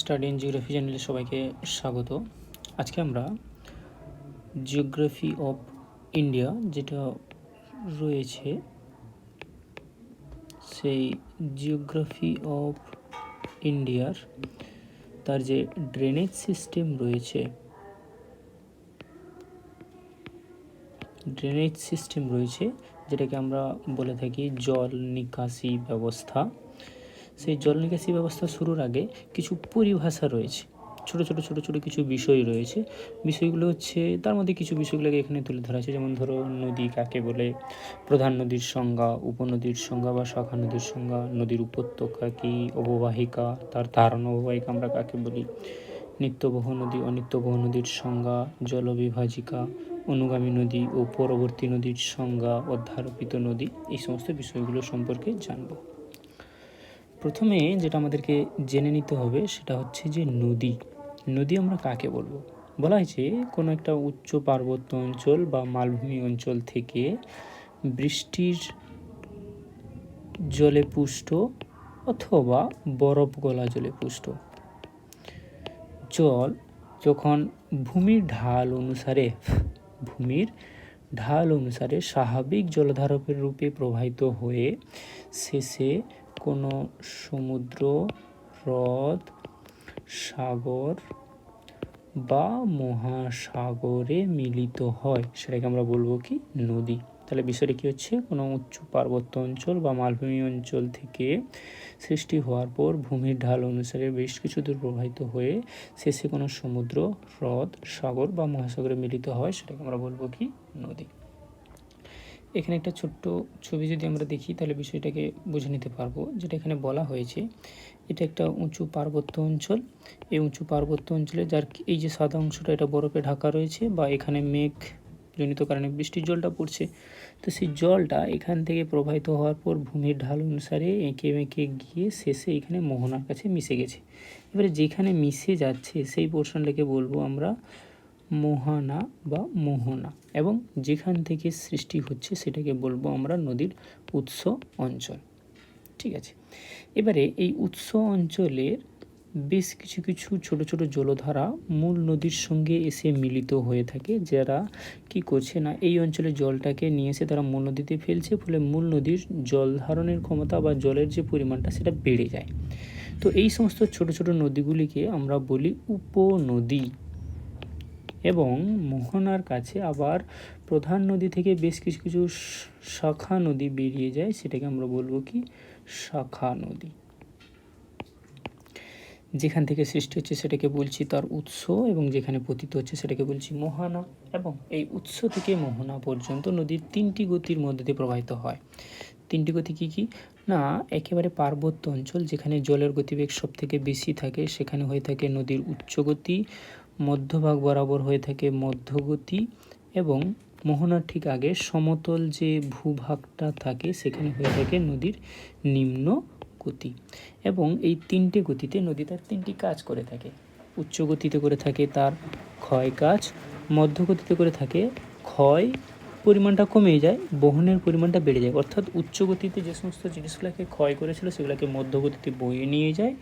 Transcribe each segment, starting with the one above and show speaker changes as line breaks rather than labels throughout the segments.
Study in geography চ্যানেলে সবাইকে স্বাগত। আজকে আমরা জিওগ্রাফি অফ ইন্ডিয়া যেটা রয়েছে, সেই জিওগ্রাফি অফ ইন্ডিয়ার তার যে ড্রেনেজ সিস্টেম রয়েছে ড্রেনেজ সিস্টেম রয়েছে, যেটাকে আমরা বলে থাকি জল নিকাশি ব্যবস্থা। সেই জল নিকাশি ব্যবস্থা শুরুর আগে কিছু পরিভাষা রয়েছে। ছোট ছোট ছোট ছোট কিছু বিষয় রয়েছে। বিষয়গুলো হচ্ছে, তার মধ্যে কিছু বিষয়গুলোকে এখানে তুলে ধরা আছে। যেমন ধরো, নদী কাকে বলে? প্রধান নদীর সংজ্ঞা, উপনদীর সংজ্ঞা বা শাখা নদীর সংজ্ঞা, নদীর উপত্যকা কি অববাহিকা তার ধারণ অববাহিকা আমরা কাকে বলি? নিত্যবহ নদী, অনিত্যবহ নদীর সংজ্ঞা, জলবিভাজিকা, অনুগামী নদী ও পরবর্তী নদীর সংজ্ঞা, অধ্যারোপিত নদী, এই সমস্ত বিষয়গুলো সম্পর্কে জানব। প্রথমে যেটা আমাদেরকে জেনে নিতে হবে সেটা হচ্ছে যে নদী। নদী আমরা কাকে বলব? বলা হয়েছে কোনো একটা উচ্চ পার্বত্য অঞ্চল বা মালভূমি অঞ্চল থেকে বৃষ্টির জলে পুষ্ট অথবা বরফ গলা জলে পুষ্ট। জল যখন ভূমির ঢাল অনুসারে, ভূমির ঢাল অনুসারে স্বাভাবিক জলধারকের রূপে প্রবাহিত হয়ে শেষে কোনো সমুদ্র, হ্রদ, সাগর বা মহাসাগরে মিলিত হয়। সেটাকে আমরা বলব কি? নদী। তাহলে বিষয়টা কী হচ্ছে? কোনো উচ্চ পার্বত্য অঞ্চল বা মালভূমি অঞ্চল থেকে সৃষ্টি হওয়ার পর ভূমির ঢাল অনুসারে বেশ কিছু দূর প্রবাহিত হয়ে শেষে কোনো সমুদ্র, হ্রদ, সাগর বা মহাসাগরে মিলিত হয়। সেটাকে আমরা বলব কি? নদী। এখানে একটা ছোট্ট ছবি যদি আমরা দেখি, তাহলে বিষয়টাকে বুঝে নিতে পারব। যেটা এখানে বলা হয়েছে, এটা একটা উঁচু পার্বত্য অঞ্চল। এই উঁচু পার্বত্য অঞ্চলে যার এই যে সাদা অংশটা, এটা বরফে ঢাকা রয়েছে বা এখানে মেঘ জনিত কারণে বৃষ্টির জলটা পড়ছে। তো সেই জলটা এখান থেকে প্রবাহিত হওয়ার পর ভূমির ঢাল অনুসারে এঁকে মেঁকে গিয়ে শেষে এখানে মোহনার কাছে মিশে গেছে। এবারে যেখানে মিশে যাচ্ছে, সেই পোর্শনটাকে বলব আমরা মোহানা বা মোহনা এবং যেখান থেকে সৃষ্টি হচ্ছে সেটাকে বলব আমরা নদীর উৎস অঞ্চল। ঠিক আছে? এবারে এই উৎস অঞ্চলের বেশ কিছু কিছু ছোট ছোট জলধারা মূল নদীর সঙ্গে এসে মিলিত হয়ে থাকে। যারা কি করছে না, এই অঞ্চলে জলটাকে নিয়ে এসে তারা মূল নদীতে ফেলছে, ফলে মূল নদীর জল ধারণের ক্ষমতা বা জলের যে পরিমাণটা সেটা বেড়ে যায়। তো এই সমস্ত ছোট ছোট নদীগুলিকে আমরা বলি উপনদী। এবং মোহনার কাছে আবার প্রধান নদী থেকে বেশ কিছু কিছু শাখা নদী বেরিয়ে যায়, সেটাকে আমরা বলব কি? শাখা নদী। যেখান থেকে সৃষ্টি হচ্ছে সেটাকে বলছি তার উৎস এবং যেখানে পতিত হচ্ছে সেটাকে বলছি মোহনা এবং এই উৎস থেকে মোহনা পর্যন্ত নদীর তিনটি গতির মধ্যে দিয়ে প্রবাহিত হয়। তিনটি গতি কী কী? না, একেবারে পার্বত্য অঞ্চল যেখানে জলের গতিবেগ সব থেকে বেশি থাকে, সেখানে হয়ে থাকে নদীর উচ্চ গতি মধ্যভাগ বরাবর হয়ে থাকে মধ্যগতি এবং মোহনার ঠিক আগে সমতল যে ভূভাগটা থাকে, সেখানে হয়ে থাকে নদীর নিম্ন গতি। এবং এই তিনটে গতিতে নদী তার তিনটি কাজ করে থাকে। উচ্চ গতিতে করে থাকে তার ক্ষয় কাজ, মধ্যগতিতে করে থাকে ক্ষয় পরিমাণটা কমে যায়, বহনের পরিমাণটা বেড়ে যায়। অর্থাৎ উচ্চ গতিতে যে সমস্ত জিনিসগুলোকে ক্ষয় করেছিল সেগুলোকে মধ্যগতিতে বয়ে নিয়ে যায়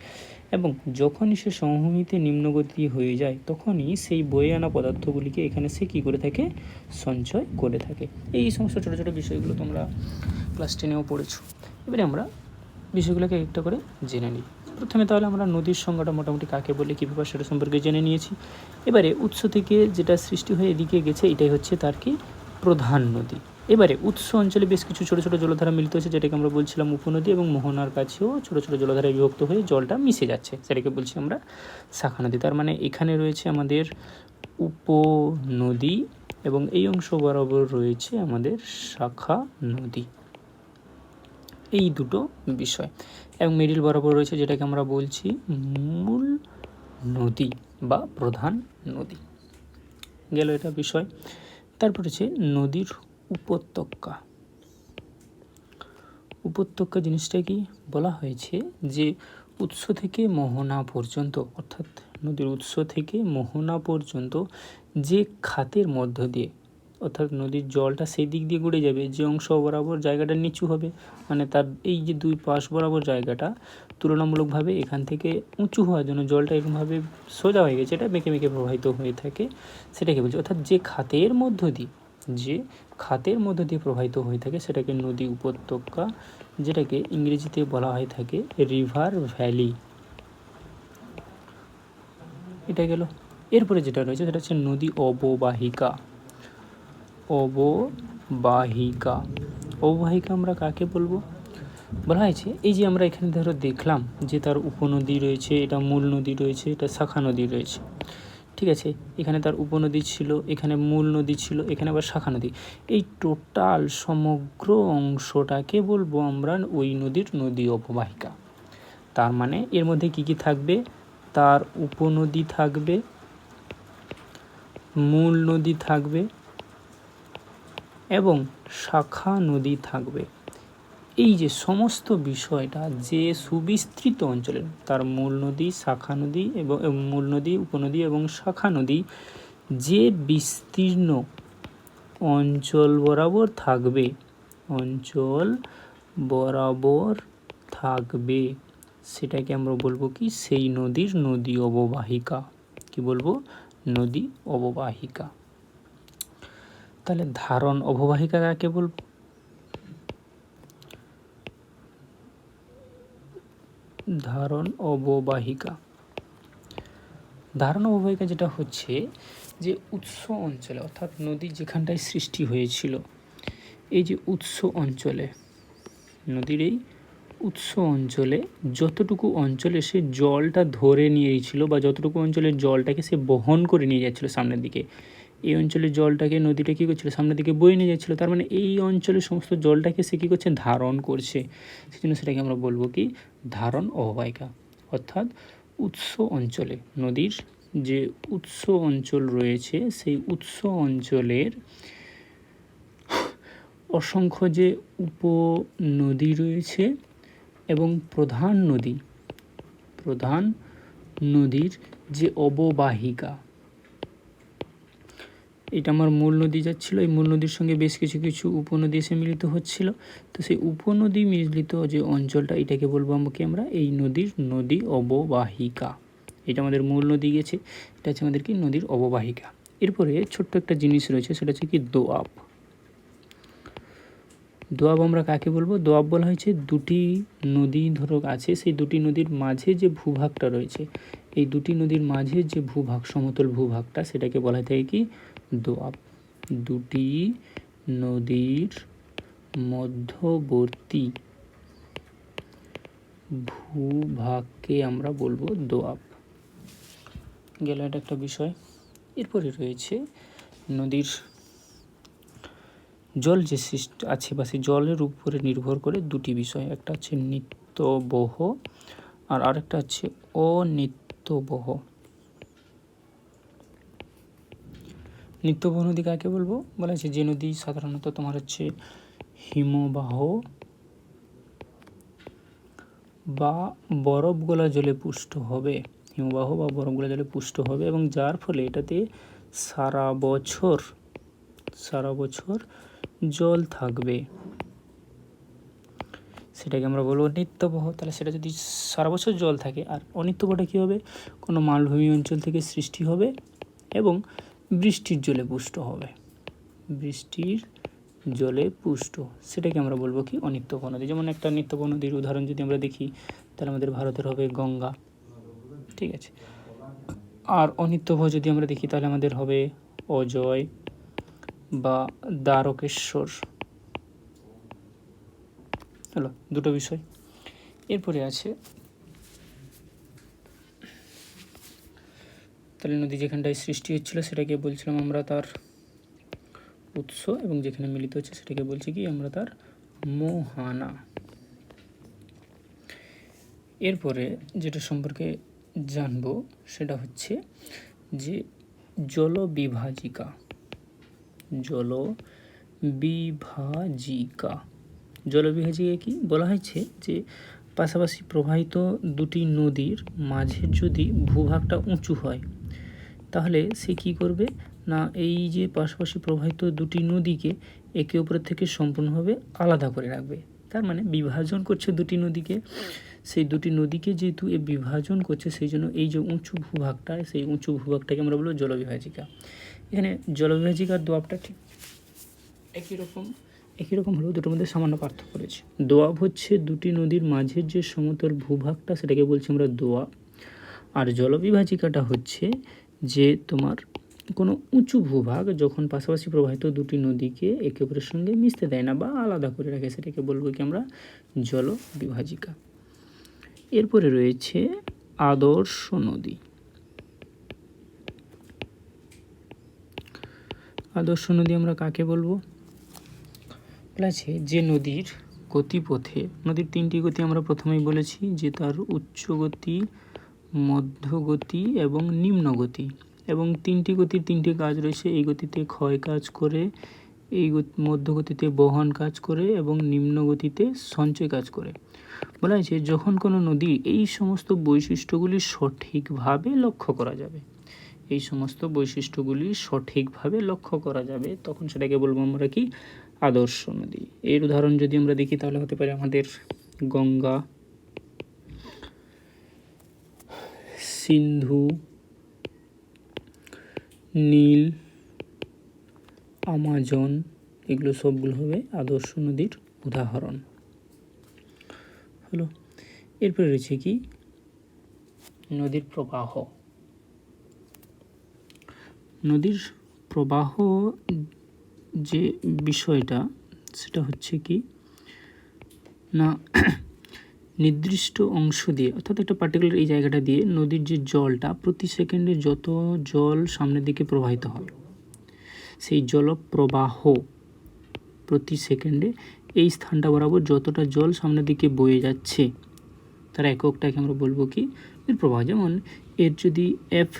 এবং যখনই সে সমভূমিতে নিম্নগতি হয়ে যায়, তখনই সেই বয়ে আনা পদার্থগুলিকে এখানে সে কী করে থাকে? সঞ্চয় করে থাকে। এই সমস্ত ছোটো ছোটো বিষয়গুলো তোমরা ক্লাস টেনেও পড়েছো। এবারে আমরা বিষয়গুলোকে একটা করে জেনে নিই। প্রথমে তাহলে আমরা নদীর সংজ্ঞাটা মোটামুটি কাকে বলে, কী ব্যাপার সেটা সম্পর্কে জেনে নিয়েছি। এবারে উৎস থেকে যেটা সৃষ্টি হয়ে এদিকে গেছে, এটাই হচ্ছে তার কি? প্রধান নদী। এবারে উৎস অঞ্চলে বেশ কিছু ছোটো ছোটো জলধারা মিলিত হয়েছে, যেটাকে আমরা বলছিলাম উপনদী এবং মোহনার কাছেও ছোটো ছোটো জলধারায় বিভক্ত হয়ে জলটা মিশে যাচ্ছে, সেটাকে বলছি আমরা শাখা নদী। তার মানে এখানে রয়েছে আমাদের উপনদী এবং এই অংশ বরাবর রয়েছে আমাদের শাখা নদী। এই দুটো বিষয়। এবং মিডিল বরাবর রয়েছে যেটাকে আমরা বলছি মূল নদী বা প্রধান নদী। গেল এটা বিষয়। তারপর হচ্ছে নদীর উপত্যকা। উপত্যকা জিনিসটা কি? বলা হয়েছে যে উৎস থেকে মোহনা পর্যন্ত, অর্থাৎ নদীর উৎস থেকে মোহনা পর্যন্ত যে খাতের মধ্য দিয়ে অর্থাৎ নদীর জলটা সেই দিক দিয়ে গড়ে যাবে, যে অংশ বরাবর জায়গাটা নিচু হবে মানে তার এই যে দুই পাশ বরাবর জায়গাটা তুলনামূলকভাবে এখান থেকে উঁচু হওয়ার জন্য জলটা এরকমভাবে সোজা হয়ে গেছে, এটা মেকে মেকে প্রবাহিত হয়ে থাকে, সেটাকে বলছে। অর্থাৎ যে খাতের মধ্য দিয়ে, যে খাতের মধ্য দিয়ে প্রবাহিত হয়ে থাকে, সেটাকে নদী উপত্যকা, যেটাকে ইংরেজিতে বলা হয়ে থাকে রিভার ভ্যালি। এটা গেল। এরপরে যেটা রয়েছে, সেটা হচ্ছে নদী অববাহিকা। অববাহিকা অববাহিকা আমরা কাকে বলব? বলা হয়েছে, এই যে আমরা এখানে ধরো দেখলাম যে তার উপনদী রয়েছে, এটা মূল নদী রয়েছে, এটা শাখা নদী রয়েছে। ঠিক আছে, এখানে তার উপনদী ছিল, এখানে মূল নদী ছিল, এখানে আবার শাখা নদী। এই টোটাল সমগ্র অংশটাকে বলব আমরা ওই নদীর নদী অববাহিকা তার মানে এর মধ্যে কি কি থাকবে? তার উপনদী থাকবে, মূল নদী থাকবে এবং শাখা নদী থাকবে। এই যে সমস্ত বিষয়টা যে সুবিস্তৃত অঞ্চলের তার মূল নদী, শাখা নদী এবং মূল নদী, উপনদী এবং শাখা নদী, যে বিস্তীর্ণ অঞ্চল বরাবর থাকবে, অঞ্চল বরাবর থাকবে, সেটাকে আমরা বলব কি? সেই নদীর নদী অববাহিকা। কি বলব? নদী অববাহিকা। তাহলে ধারণ অববাহিকা কাকে বলব? ধারণ অববাহিকা। ধারণ অববাহিকা যেটা হচ্ছে যে উৎস অঞ্চলে, অর্থাৎ নদী যেখানটায় সৃষ্টি হয়েছিল, এই যে উৎস অঞ্চলে, নদীর এই উৎস অঞ্চলে যতটুকু অঞ্চলে সে জলটা ধরে নিয়েছিল বা যতটুকু অঞ্চলের জলটাকে সে বহন করে নিয়ে যাচ্ছিল সামনের দিকে এই অঞ্চলের জলটাকে, নদীটা কী করছিল, সামনের দিকে বয়ে নিয়ে যাচ্ছিল, তার মানে এই অঞ্চলের সমস্ত জলটাকে সে কী করছে, ধারণ করছে। সেই জন্য সেটাকে আমরা বলব কি, ধারণ অববাহিকা, অর্থাৎ উৎস অঞ্চলে, নদীর যে উৎস অঞ্চল রয়েছে, সেই উৎস অঞ্চলের অসংখ্য যে উপনদী রয়েছে এবং প্রধান নদী, প্রধান নদীর যে অববাহিকা এটা আমার মূল নদী যাচ্ছিল। এই মূল নদীর সঙ্গে বেশ কিছু কিছু উপনদী এসে মিলিত হচ্ছিল। তো সেই উপনদী মিলিত যে অঞ্চলটা, এটাকে বলব আমাকে আমরা এই নদীর নদী অববাহিকা। এটা আমাদের মূল নদী গেছে, এটা হচ্ছে আমাদের কি? নদীর অববাহিকা। এরপরে ছোট্ট একটা জিনিস রয়েছে, সেটা হচ্ছে কি? দোয়াব দোয়াব আমরা কাকে বলব? দোয়াব বলা হয়েছে দুটি নদী ধরো আছে, সেই দুটি নদীর মাঝে যে ভূভাগটা রয়েছে, এই দুটি নদীর মাঝে যে ভূভাগ, সমতল ভূভাগটা, সেটাকে বলা থাকে কি? দোয়াব দুটি নদীর মধ্যবর্তী ভূভাগকে আমরা বলব দোয়াব গেল এটা একটা বিষয়। এরপরে রয়েছে নদীর জল যে সৃষ্টি আছে বা সেই জলের উপরে নির্ভর করে দুটি বিষয়, একটা হচ্ছে নিত্যবহ আর আরেকটা হচ্ছে অনিত্যবহ। নিত্যবহ নদী কাকে বলব? বলা হচ্ছে যে নদী সাধারণত তোমার হচ্ছে হিমবাহ বা বরফ গোলা জলে পুষ্ট হবে। হিমবাহ বা বরফ গোলা জলে পুষ্ট হবে এবং যার ফলে এটাতে সারা বছর সারা বছর জল থাকবে। সেটাকে আমরা বলব নিত্যবহ। তাহলে সেটা যদি সারা বছর জল থাকে, আর অনিত্যবহটা কী হবে? কোনো মালভূমি অঞ্চল থেকে সৃষ্টি হবে এবং বৃষ্টির জলে পুষ্ট হবে। বৃষ্টির জলে পুষ্ট। সেটাকে আমরা বলব কি অনিত্যব নদী যেমন একটা নিত্যব নদীর উদাহরণ যদি আমরা দেখি, তাহলে আমাদের ভারতের হবে গঙ্গা। ঠিক আছে? আর অনিত্যভ যদি আমরা দেখি, তাহলে আমাদের হবে অজয় বা দ্বারকেশ্বর। হলো, দুটো বিষয়। এরপরে আছে তাহলে নদী যেখানটায় সৃষ্টি হচ্ছিল, সেটাকে বলছিলাম আমরা তার উৎস এবং যেখানে মিলিত হচ্ছে সেটাকে বলছি কি আমরা তার মোহানা। এরপরে যেটা সম্পর্কে জানব সেটা হচ্ছে যে জলবিভাজিকা জল বিভাজিকা জলবিভাজিকা কি? বলা হয়েছে যে পাশাপাশি প্রবাহিত দুটি নদীর মাঝের যদি ভূভাগটা উঁচু হয় তাহলে সে কি করবে? না, এই যে পাশাপাশি প্রবাহিত দুটি নদীকে একে অপরের থেকে সম্পূর্ণভাবে আলাদা করে রাখবে। তার মানে বিভাজন করছে দুটি নদীকে। সেই দুটি নদীকে যেহেতু এ বিভাজন করছে, সেই জন্য এই যে উঁচু ভূভাগটা, সেই উঁচু ভূভাগটাকে আমরা বলব জলবিভাজিকা। এখানে জলবিভাজিকার দোয়াবটা ঠিক একই রকম একই রকম হলেও দুটোর মধ্যে সামান্য পার্থক্য রয়েছে। দোয়াব হচ্ছে দুটি নদীর মাঝের যে সমতল ভূভাগটা, সেটাকে বলছি আমরা দোয়াব। আর জলবিভাজিকাটা হচ্ছে যে তোমার কোনো উঁচু ভূভাগ যখন পাশাপাশি প্রবাহিত দুটি নদীকে একে অপরের সঙ্গে মিশতে দেয় না বা আলাদা করে রাখে, সেটাকে বলব কি আমরা জল বিভাজিকা এরপরে রয়েছে আদর্শ নদী। আদর্শ নদী আমরা কাকে বলব? আছে যে নদীর গতিপথে, নদীর তিনটি গতি আমরা প্রথমেই বলেছি, যে তার উচ্চ গতি মধ্যগতি এবং নিম্ন গতি এবং তিনটি গতির তিনটি কাজ রয়েছে। এই গতিতে ক্ষয় কাজ করে, এই গতি- মধ্যগতিতে বহন কাজ করে এবং নিম্ন গতিতে সঞ্চয় কাজ করে। বলা হয়েছে, যখন কোনো নদী এই সমস্ত বৈশিষ্ট্যগুলি সঠিকভাবে লক্ষ্য করা যাবে, এই সমস্ত বৈশিষ্ট্যগুলি সঠিকভাবে লক্ষ্য করা যাবে, তখন সেটাকে বলব আমরা কি? আদর্শ নদী। এর উদাহরণ যদি আমরা দেখি, তাহলে হতে পারে আমাদের গঙ্গা সিন্ধু, নীল, আমাজন, এগুলো সবগুলো হবে আদর্শ নদীর উদাহরণ। হলো, এরপরে রয়েছে কি? নদীর প্রবাহ। নদীর প্রবাহ যে বিষয়টা, সেটা হচ্ছে কি? না নির্দিষ্ট অংশ দিয়ে, অর্থাৎ একটা পার্টিকুলার এই জায়গাটা দিয়ে নদীর যে জলটা প্রতি সেকেন্ডে যত জল সামনের দিকে প্রবাহিত হয় সেই জলপ্রবাহ প্রতি সেকেন্ডে এই স্থানটা বরাবর যতটা জল সামনের দিকে বয়ে যাচ্ছে, তার এককটাকে আমরা বলব কি? প্রবাহ যেমন এর যদি এফ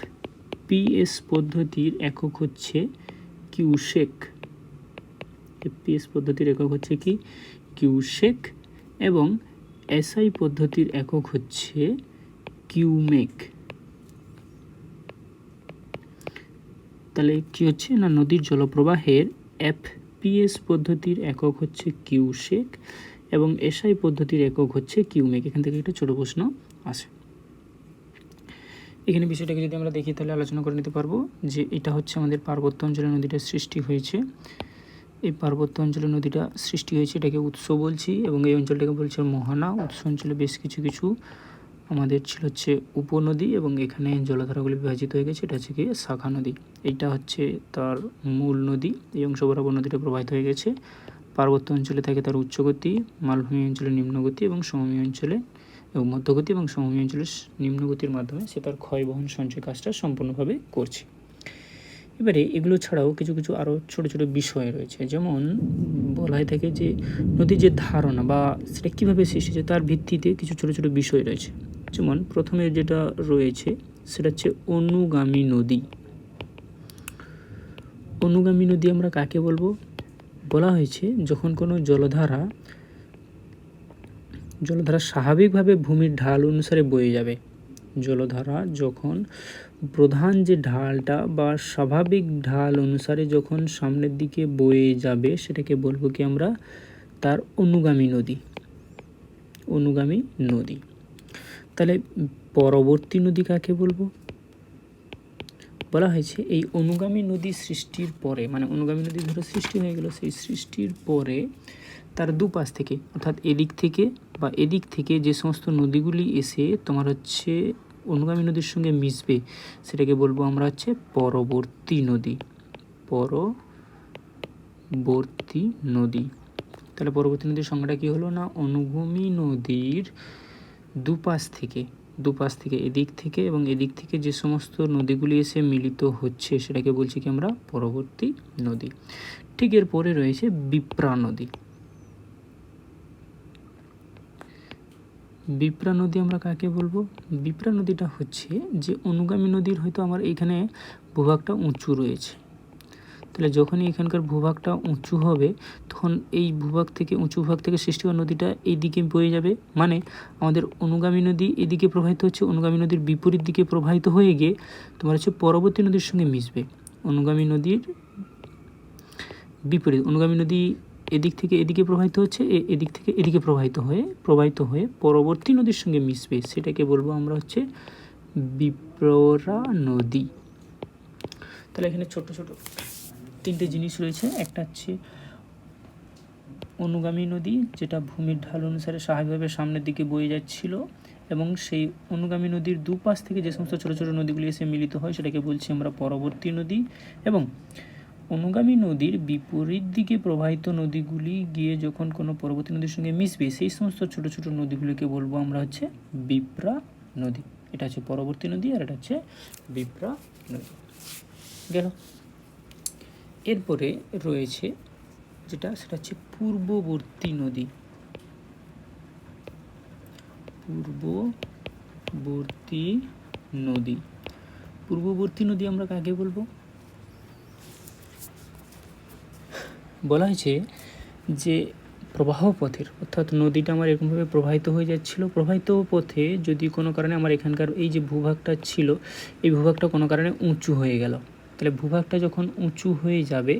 পিএস পদ্ধতির একক হচ্ছে কিউসেক এফপিএস পদ্ধতির একক হচ্ছে কি? কিউশেক এবং এসআই পদ্ধতির একক হচ্ছে কিউমেক। তাহলে কি হচ্ছে, না, নদীর জলপ্রবাহের এফপিএস পদ্ধতির একক হচ্ছে কিউসেক এবং এসআই পদ্ধতির একক হচ্ছে কিউমেক। এখান থেকে একটা ছোটো প্রশ্ন আসে। এখানে বিষয়টাকে যদি আমরা দেখি, তাহলে আলোচনা করে নিতে পারব যে এটা হচ্ছে আমাদের পার্বত্য অঞ্চলে নদীটা সৃষ্টি হয়েছে। এই পার্বত্য অঞ্চলে নদীটা সৃষ্টি হয়েছে, এটাকে উৎস বলছি এবং এই অঞ্চলটাকে বলছে মোহনা। উৎস অঞ্চলে বেশ কিছু কিছু আমাদের ছিল হচ্ছে উপনদী এবং এখানে জলধারাগুলি বিভাজিত হয়ে গেছে, এটা হচ্ছে কি শাখা নদী। এইটা হচ্ছে তার মূল নদী, এই অংশ বরাবর নদীটা প্রবাহিত হয়ে গেছে। পার্বত্য অঞ্চলে থাকে তার উচ্চগতি, মালভূমি অঞ্চলে নিম্নগতি এবং সমভূমি অঞ্চলে এবং মধ্যগতি এবং সমভূমি অঞ্চলের নিম্নগতির মাধ্যমে সে তার ক্ষয় বহন সঞ্চয় কাজটা সম্পূর্ণভাবে করছে। এবারে এগুলো ছাড়াও কিছু কিছু আরও ছোটো ছোটো বিষয় রয়েছে। যেমন বলা হয়ে থাকে যে নদীর যে ধারণা বা সেটা কীভাবে সৃষ্টি হয়েছে তার ভিত্তিতে কিছু ছোটো ছোটো বিষয় রয়েছে। যেমন প্রথমে যেটা রয়েছে সেটা হচ্ছে অনুগামী নদী। অনুগামী নদী আমরা কাকে বলব? বলা হয়েছে যখন কোনো জলধারা জলধারা স্বাভাবিকভাবে ভূমির ঢাল অনুসারে বয়ে যাবে। জলধারা যখন প্রধান যে ঢালটা বা স্বাভাবিক ঢাল অনুসারে যখন সামনের দিকে বয়ে যাবে, সেটাকে বলব কি আমরা? তার অনুগামী নদী। অনুগামী নদী। তাহলে পরবর্তী নদী কাকে বলব? বলা হয়েছে এই অনুগামী নদী সৃষ্টির পরে মানে অনুগামী নদী ধরো সৃষ্টি হয়ে গেল, সেই সৃষ্টির পরে তার দুপাশ থেকে, অর্থাৎ এদিক থেকে বা এদিক থেকে যে সমস্ত নদীগুলি এসে তোমার হচ্ছে অনুগামী নদীর সঙ্গে মিশবে, সেটাকে বলব আমরা হচ্ছে পরবর্তী নদী। পরবর্তী নদী। তাহলে পরবর্তী নদীর সংজ্ঞাটা কী হলো না? অনুগামী নদীর দুপাশ থেকে দুপাশ থেকে এদিক থেকে এবং এদিক থেকে যে সমস্ত নদীগুলি এসে মিলিত হচ্ছে, সেটাকে বলছি কি আমরা? পরবর্তী নদী। ঠিক এর পরে রয়েছে বিপ্রা নদী। বিপ্রা নদী আমরা কাকে বলব? বিপ্রা নদীটা হচ্ছে যে অনুগামী নদীর হয়তো আমার এখানে ভূভাগটা উঁচু রয়েছে। তাহলে যখনই এখানকার ভূভাগটা উঁচু হবে, তখন এই ভূভাগ থেকে, উঁচু ভূভাগ থেকে সৃষ্টি হওয়া নদীটা এই দিকে বয়ে যাবে। মানে আমাদের অনুগামী নদী এদিকে প্রবাহিত হচ্ছে, অনুগামী নদীর বিপরীত দিকে প্রবাহিত হয়ে গিয়ে তোমার হচ্ছে পরবর্তী নদীর সঙ্গে মিশবে। অনুগামী নদীর বিপরীত, অনুগামী নদী এদিক থেকে এদিকে প্রবাহিত হচ্ছে এদিক থেকে এদিকে প্রবাহিত হয়ে প্রবাহিত হয়ে পরবর্তী নদীর সঙ্গে মিশবে। সেটাকে বলব আমরা হচ্ছে বিপ্ররা নদী। তাহলে এখানে ছোট ছোট তিনটে জিনিস রয়েছে। একটা হচ্ছে অনুগামী নদী, যেটা ভূমির ঢাল অনুসারে স্বাভাবিকভাবে সামনের দিকে বয়ে যাচ্ছিল এবং সেই অনুগামী নদীর দুপাশ থেকে যে সমস্ত ছোট ছোট নদীগুলি এসে মিলিত হয়, সেটাকে বলছি আমরা পরবর্তী নদী এবং অনুগামী নদীর বিপরীত দিকে প্রবাহিত নদীগুলি গিয়ে যখন কোনো পরবর্তী নদীর সঙ্গে মিশবে, সেই সমস্ত ছোট ছোট নদীগুলিকে বলব আমরা হচ্ছে বিপ্রা নদী। এটা হচ্ছে পরবর্তী নদী আর এটা হচ্ছে বিপ্রা নদী। গেল। এরপরে রয়েছে যেটা, সেটা হচ্ছে পূর্ববর্তী নদী। পূর্ববর্তী নদী। পূর্ববর্তী নদী আমরা কাকে বলব? বলা হয়েছে যে প্রবাহ পথের, অর্থাৎ নদীটা আমার এরকমভাবে প্রবাহিত হয়ে যাচ্ছিল। প্রবাহিত পথে যদি কোনো কারণে আমার এখানকার এই যে ভূভাগটা ছিল, এই ভূভাগটা কোনো কারণে উঁচু হয়ে গেল। তাহলে ভূভাগটা যখন উঁচু হয়ে যাবে,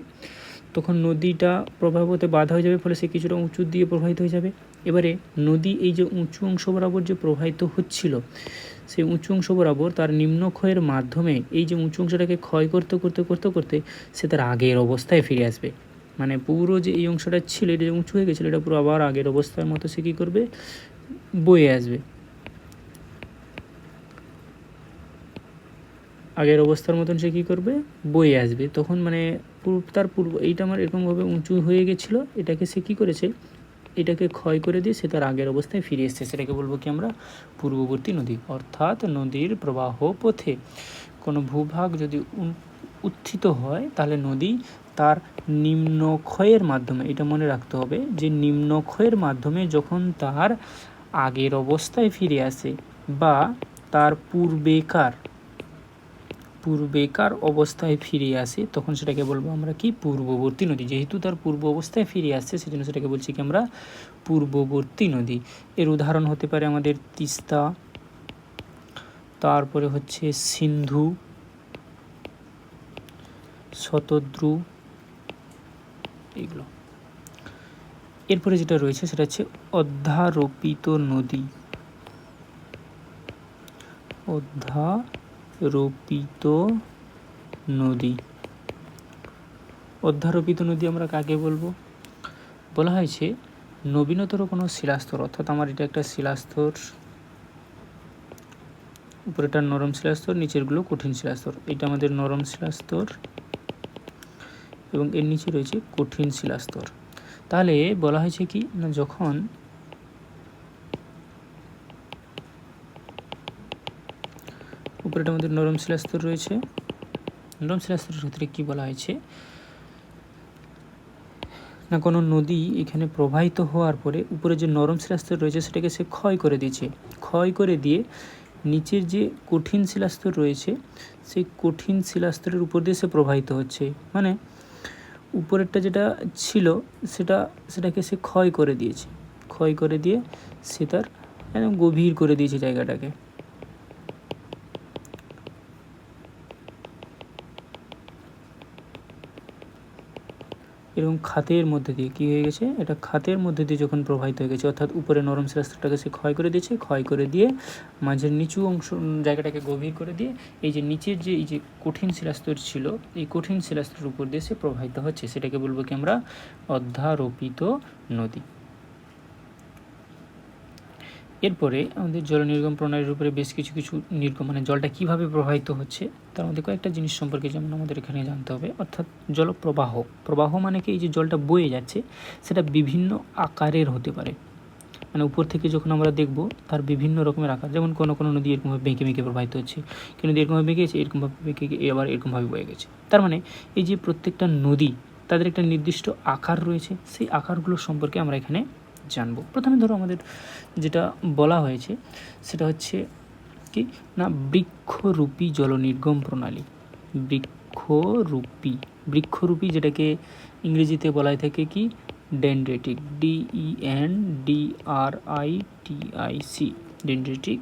তখন নদীটা প্রবাহ পথে বাধা হয়ে যাবে, ফলে সে কিছুটা উঁচু দিয়ে প্রবাহিত হয়ে যাবে। এবারে নদী এই যে উঁচু অংশ বরাবর যে প্রবাহিত হচ্ছিল, সেই উঁচু অংশ বরাবর তার নিম্ন ক্ষয়ের মাধ্যমে এই যে উঁচু অংশটাকে ক্ষয় করতে করতে করতে করতে সে তার আগের অবস্থায় ফিরে আসবে। মানে পুরো যে এই অংশটা ছিল, এটা উঁচু হয়ে গেছিল, এটা পুরো আবার আগের অবস্থার মতো সে কী করবে? বয়ে আসবে। আগের অবস্থার মতন সে কী করবে? বয়ে আসবে। তখন মানে পূর্ব, তার পূর্ব, এইটা আমার এরকমভাবে উঁচু হয়ে গেছিল, এটাকে সে কী করেছে? এটাকে ক্ষয় করে দিয়ে সে তার আগের অবস্থায় ফিরে এসেছে। সেটাকে বলব কি আমরা? পূর্ববর্তী নদী। অর্থাৎ নদীর প্রবাহ পথে। কোনো ভূভাগ যদি উত্থিত হয়, তাহলে নদী তার নিম্নক্ষয়ের মাধ্যমে, এটা মনে রাখতে হবে যে নিম্নক্ষয়ের মাধ্যমে যখন তার আগের অবস্থায় ফিরে আসে বা তার পূর্বেকার পূর্বেকার অবস্থায় ফিরে আসে, তখন সেটাকে বলব আমরা কি? পূর্ববর্তী নদী। যেহেতু তার পূর্ব অবস্থায় ফিরে আসছে, সেজন্য সেটাকে বলছি কি আমরা? পূর্ববর্তী নদী। এর উদাহরণ হতে পারে আমাদের তিস্তা, তারপরে হচ্ছে সিন্ধু, শতদ্রু এগুলো এরপরে যেটা রয়েছে সেটা হচ্ছে অধ্যারোপিত নদী। অধ্যারোপিত নদী। অধ্যারোপিত নদী আমরা কাকে বলব? বলা হয়েছে নবীনতর কোনো শিলাস্তর, অর্থাৎ আমার এটা একটা শিলাস্তর উপরেটা নরম শিলাস্তর, নিচেরগুলো কঠিন শিলাস্তর। এটা আমাদের নরম শিলাস্তর। এবং এর নিচে রয়েছে কঠিন শিলাস্তর। তাহলে বলা হয়েছে কি, না যখন উপরেটা আমাদের নরম শিলাস্তর রয়েছে, নরম শিলাস্তরের ক্ষেত্রে কি বলা হয়েছে, না কোনো নদী এখানে প্রবাহিত হওয়ার পরে উপরে যে নরম শিলাস্তর রয়েছে সেটাকে সে ক্ষয় করে দিয়েছে। ক্ষয় করে দিয়ে নিচের যে কঠিন শিলাস্তর রয়েছে, সেই কঠিন শিলাস্তরের উপর দিয়ে সে প্রবাহিত হচ্ছে। মানে উপরেরটা যেটা ছিল, সেটা, সেটাকে সে ক্ষয় করে দিয়েছে। ক্ষয় করে দিয়ে সে তার গভীর করে দিয়েছে জায়গাটাকে। এরকম খাতের মধ্যে দিয়ে কী হয়ে গেছে? এটা খাতের মধ্যে দিয়ে যখন প্রবাহিত হয়ে গেছে, অর্থাৎ উপরে নরম শিলাস্তরটাকে সে ক্ষয় করে দিয়েছে, ক্ষয় করে দিয়ে মাঝের নিচু অংশ জায়গাটাকে গভীর করে দিয়ে এই যে নিচের যে, এই যে কঠিন শিলাস্তর ছিল, এই কঠিন শিলাস্তরের উপর দিয়ে সে প্রবাহিত হচ্ছে। সেটাকে বলব কি আমরা অধ্যারোপিত নদী। এরপরে আমাদের জল নির্গম প্রণালীর উপরে বেশ কিছু কিছু নির্গম মানে জলটা কীভাবে প্রবাহিত হচ্ছে, তার মধ্যে কয়েকটা জিনিস সম্পর্কে যেমন আমাদের এখানে জানতে হবে। অর্থাৎ জলপ্রবাহ, প্রবাহ মানে কি? এই যে জলটা বয়ে যাচ্ছে, সেটা বিভিন্ন আকারের হতে পারে। মানে উপর থেকে যখন আমরা দেখব, তার বিভিন্ন রকমের আকার। যেমন কোনো কোনো নদী এরকমভাবে বেঁকে বেঁকে প্রবাহিত হচ্ছে কেউ নদী এরকমভাবে বেঁকে গেছে, এরকমভাবে বেঁকে আবার এরকমভাবে বয়ে গেছে। তার মানে এই যে প্রত্যেকটা নদী, তাদের একটা নির্দিষ্ট আকার রয়েছে। সেই আকারগুলো সম্পর্কে আমরা এখানে জানব। প্রথমে ধরো আমাদের যেটা বলা হয়েছে, সেটা হচ্ছে কি? না, বৃক্ষরূপী জলনির্গম প্রণালী। বৃক্ষরূপী। বৃক্ষরূপী যেটাকে ইংরেজিতে বলা থাকে কি? Dendritic. D E N D R I T I C dendritic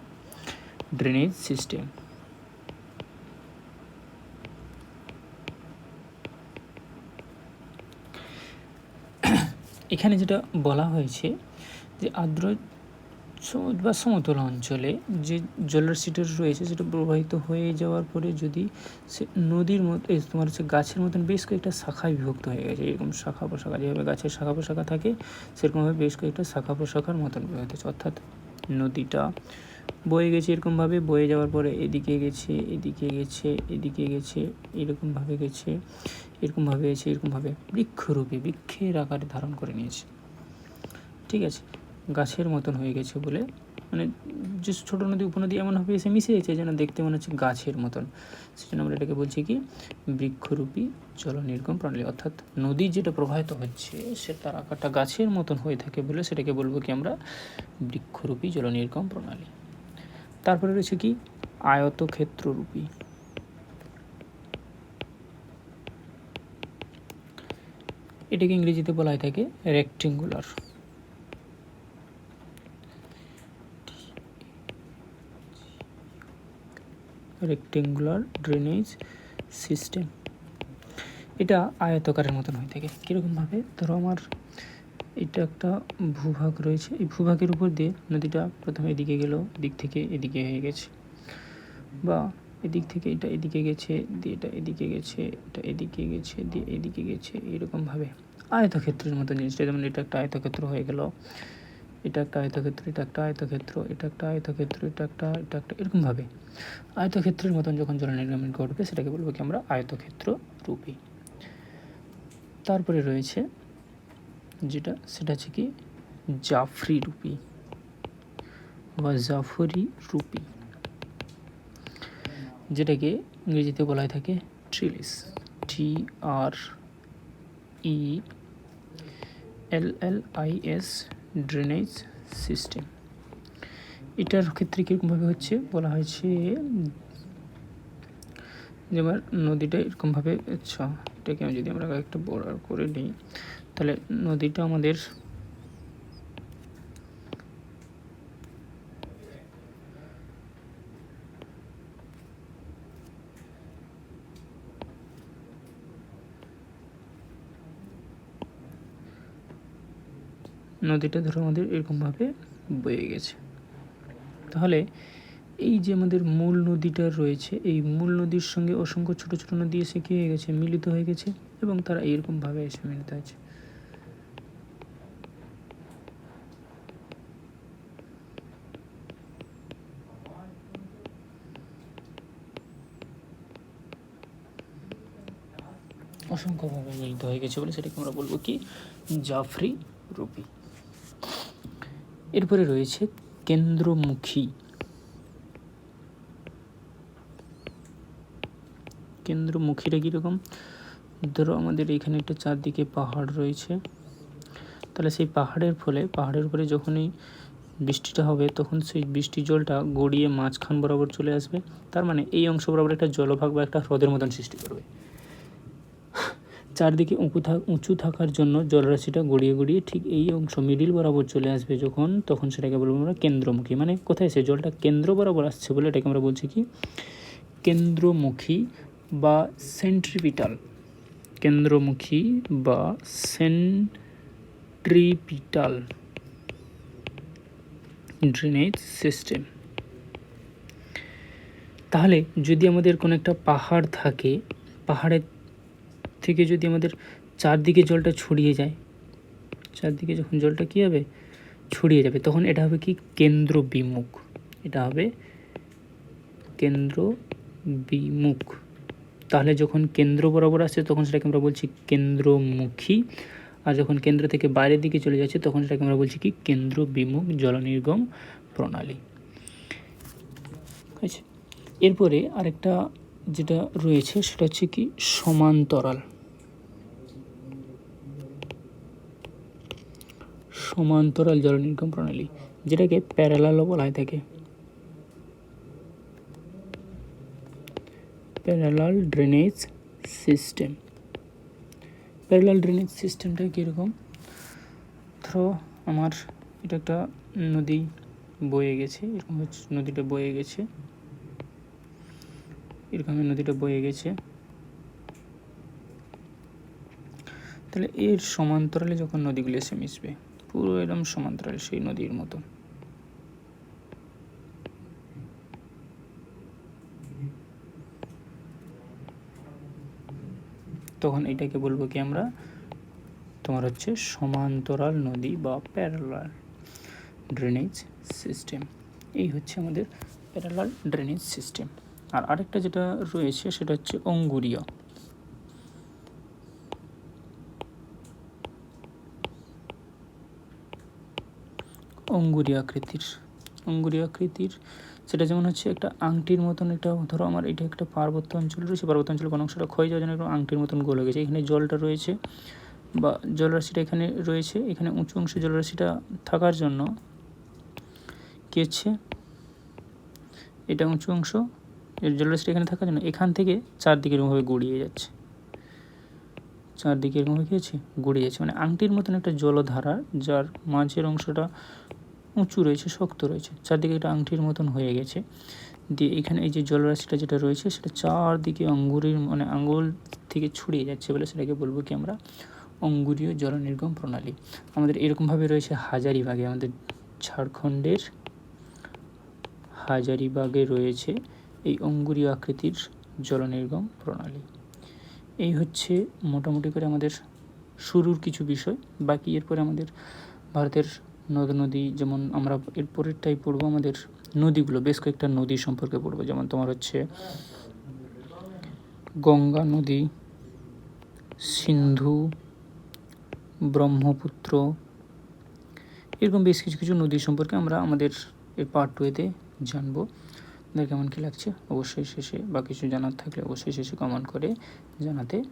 drainage system. এখানে যেটা বলা হয়েছে যে আর্দ্র বা সমতল অঞ্চলে যে জলরাশিটা রয়েছে সেটা প্রবাহিত হয়ে যাওয়ার পরে যদি সে নদীর মতো তোমার হচ্ছে গাছের মতন বেশ কয়েকটা শাখায় বিভক্ত হয়ে গেছে, এরকম শাখা প্রশাখা, যেভাবে গাছের শাখা প্রশাখা থাকে, সেরকমভাবে বেশ কয়েকটা শাখা পোশাখার মতন বিভক্ত হয়েছে অর্থাৎ নদীটা বয়ে গেছে এরকমভাবে, বয়ে যাওয়ার পরে এদিকে গেছে এদিকে গেছে এদিকে গেছে, এরকমভাবে গেছে এরকমভাবে গেছে, এরকমভাবে বৃক্ষরূপে, বৃক্ষের আকারে ধারণ করে নিয়েছে। ঠিক আছে? গাছের মতন হয়ে গেছে বলে মানে যে ছোটো নদী, উপনদী এমনভাবে এসে মিশে গেছে, যেন দেখতে মনে হচ্ছে গাছের মতন। সেজন্য আমরা এটাকে বলছি কি? বৃক্ষরূপী জল নির্গম প্রণালী। অর্থাৎ নদী যেটা প্রবাহিত হচ্ছে, সে তার আকারটা গাছের মতন হয়ে থাকে বলে সেটাকে বলব কি আমরা? বৃক্ষরূপী জল নির্গম প্রণালী। তারপরে রয়েছে কি? আয়তক্ষেত্ররূপী। এটাকে ইংরেজিতে বলা হয়ে থাকে রেক্টেঙ্গুলার রেক্টেঙ্গুলার ড্রেনেজ সিস্টেম এটা আয়তকারের মতন হয়ে থাকে। কীরকমভাবে? ধরো আমার এটা একটা ভূভাগ রয়েছে। এই ভূভাগের উপর দিয়ে নদীটা প্রথমে এদিকে গেল দিক থেকে এদিকে হয়ে গেছে। বা এদিক থেকে এটা এদিকে গেছে, দিয়ে এটা এদিকে গেছে, এটা এদিকে গেছে, দিয়ে এদিকে গেছে, এরকমভাবে। আয়তক্ষেত্রের মতো জিনিসটা, যেমন এটা একটা আয়তক্ষেত্র হয়ে গেল। এটা একটা আয়তক্ষেত্র, এটা একটা আয়তক্ষেত্র, এটা একটা আয়তক্ষেত্র, এটা একটা এটা একটা, এরকমভাবে। আয়তক্ষেত্রের মতন যখন জল নির্গমন ঘটবে, সেটাকে বলব কি আমরা আয়তক্ষেত্র রূপী। তারপরে রয়েছে যেটা, সেটা হচ্ছে কি জাফরি রূপী বা জাফরি রূপী। যেটাকে ইংরেজিতে বলা হয়ে থাকে trellis, T R E L L I S drainage system. এটার ক্ষেত্রে কীরকমভাবে হচ্ছে, বলা হয়েছে যেমন নদীটা এরকমভাবে আচ্ছা এটাকে আমি যদি আমরা একটা বর্ডার করে নিই। তাহলে নদীটা আমাদের নদীটা ধরো আমাদের এরকমভাবে বয়ে গেছে। তাহলে এই যে আমাদের মূল নদীটা রয়েছে, এই মূল নদীর সঙ্গে অসংখ্য ছোট ছোট নদী এসে কী হয়ে গেছে? মিলিত হয়ে গেছে এবং তারা এইরকমভাবে এসে মিলিত হয়েছে। অসংখ্যভাবে মিলিত হয়ে গেছে বলে সেটাকে আমরা বলব কি? জাফরি রূপী। এরপরে রয়েছে কেন্দ্রমুখী। কেন্দ্রমুখীটা কীরকম? ধরো আমাদের এখানে একটা চারদিকে পাহাড় রয়েছে। তাহলে সেই পাহাড়ের ফলে, পাহাড়ের উপরে যখনই বৃষ্টিটা হবে, তখন সেই বৃষ্টির জলটা গড়িয়ে মাঝখান বরাবর চলে আসবে। তার মানে এই অংশ বরাবর একটা জলভাগ বা একটা হ্রদের মতন সৃষ্টি করবে। চারদিকে উঁচু থাক উঁচু থাকার জন্য জলরাশিটা গড়িয়ে গড়িয়ে ঠিক এই অংশ মিডিল বরাবর চলে আসবে যখন, তখন সেটাকে বলব আমরা কেন্দ্রমুখী। মানে কোথায় সে জলটা কেন্দ্র বরাবর আসছে বলে এটাকে আমরা বলছি কি? কেন্দ্রমুখী বা সেন্ট্রিপিটাল কেন্দ্রমুখী বা সেন্ট্রিপিটাল ড্রেনেজ সিস্টেম তাহলে যদি আমাদের কোনো একটা পাহাড় থাকে, পাহাড়ের থেকে যদি আমাদের চারদিকে জলটা ছড়িয়ে যায়, চারদিকে যখন জলটা কী হবে? ছড়িয়ে যাবে, তখন এটা হবে কি? কেন্দ্র বিমুখ। এটা হবে কেন্দ্র বিমুখ। তাহলে যখন কেন্দ্র বরাবর আসছে, তখন সেটাকে আমরা বলছি কেন্দ্রমুখী। আর যখন কেন্দ্র থেকে বাইরের দিকে চলে যাচ্ছে, তখন সেটাকে আমরা বলছি কি? কেন্দ্র বিমুখ জলনির্গম প্রণালী। আচ্ছা এরপরে আরেকটা যেটা রয়েছে, সেটা হচ্ছে কি? সমান্তরাল। সমান্তরাল জল নির্গম প্রণালী, যেটাকে প্যারালালও বলা হয়ে থাকে। Parallel drainage system parallel drainage সিস্টেমটা কীরকম ধরো আমার এটা একটা নদী বয়ে গেছে, এরকম হচ্ছে নদীটা বয়ে গেছে। এরকম নদীটা বয়ে গেছে। তাহলে এর সমান্তরালে যখন নদীগুলো এসে মিশবে পুরো এরকম সমান্তরাল সেই নদীর মতো। তখন এটাকে বলব কি আমরা? তোমার হচ্ছে সমান্তরাল নদী বা প্যারালাল ড্রেনেজ সিস্টেম এই হচ্ছে আমাদের প্যারালাল ড্রেনেজ সিস্টেম আর আরেকটা যেটা রয়েছে সেটা হচ্ছে অঙ্গুরীয়। অঙ্গুরীয় আকৃতির অঙ্গুরীয় আকৃতির, সেটা যেমন হচ্ছে একটা আংটির মতন একটা ধরো আমার এটা একটা পার্বত্য অঞ্চল রয়েছে পার্বত্য অঞ্চলের কোনো অংশটা ক্ষয় যাওয়ার জন্য একটা আংটির মতন গোল হয়ে গেছে। এখানে জলটা রয়েছে, বা জলরাশিটা এখানে রয়েছে, এখানে উঁচু অংশে জলরাশিটা থাকার জন্য কী হচ্ছে? এটা উঁচু অংশ এর জলরাশিটা এখানে থাকার জন্য এখান থেকে চারদিকে এরকমভাবে গড়িয়ে যাচ্ছে। চারদিকে এরকমভাবে কী হচ্ছে? গড়িয়ে যাচ্ছে। মানে আংটির মতন একটা জলধারা, যার মাঝের অংশটা উঁচু রয়েছে, শক্ত রয়েছে। চারদিকে একটা আংটির মতন হয়ে গেছে। দিয়ে এখানে এই যে জলরাশিটা যেটা রয়েছে, সেটা চারদিকে অঙ্গুরের মানে আঙ্গুল থেকে ছড়িয়ে যাচ্ছে বলে সেটাকে বলব কি আমরা অঙ্গুরীয় জল নির্গম প্রণালী। আমাদের এরকমভাবে রয়েছে হাজারিবাগে আমাদের ঝাড়খণ্ডের হাজারিবাগে রয়েছে এই অঙ্গুরীয় আকৃতির জল নির্গম প্রণালী। এই হচ্ছে মোটামুটি করে আমাদের শুরুর কিছু বিষয়। বাকি এরপরে আমাদের ভারতের নদ নদী, যেমন আমরা এর পরেরটাই পড়ব আমাদের নদীগুলো, বেশ কয়েকটা নদী সম্পর্কে পড়ব। যেমন তোমার হচ্ছে গঙ্গা নদী, সিন্ধু, ব্রহ্মপুত্র, এরকম বেশ কিছু কিছু নদী সম্পর্কে আমরা আমাদের এই পার্ট টুয়েতে জানব। কেমন কী লাগছে? অবশ্যই শেষে বা কিছু জানার থাকলে অবশ্যই শেষে কমেন্ট করে জানাতে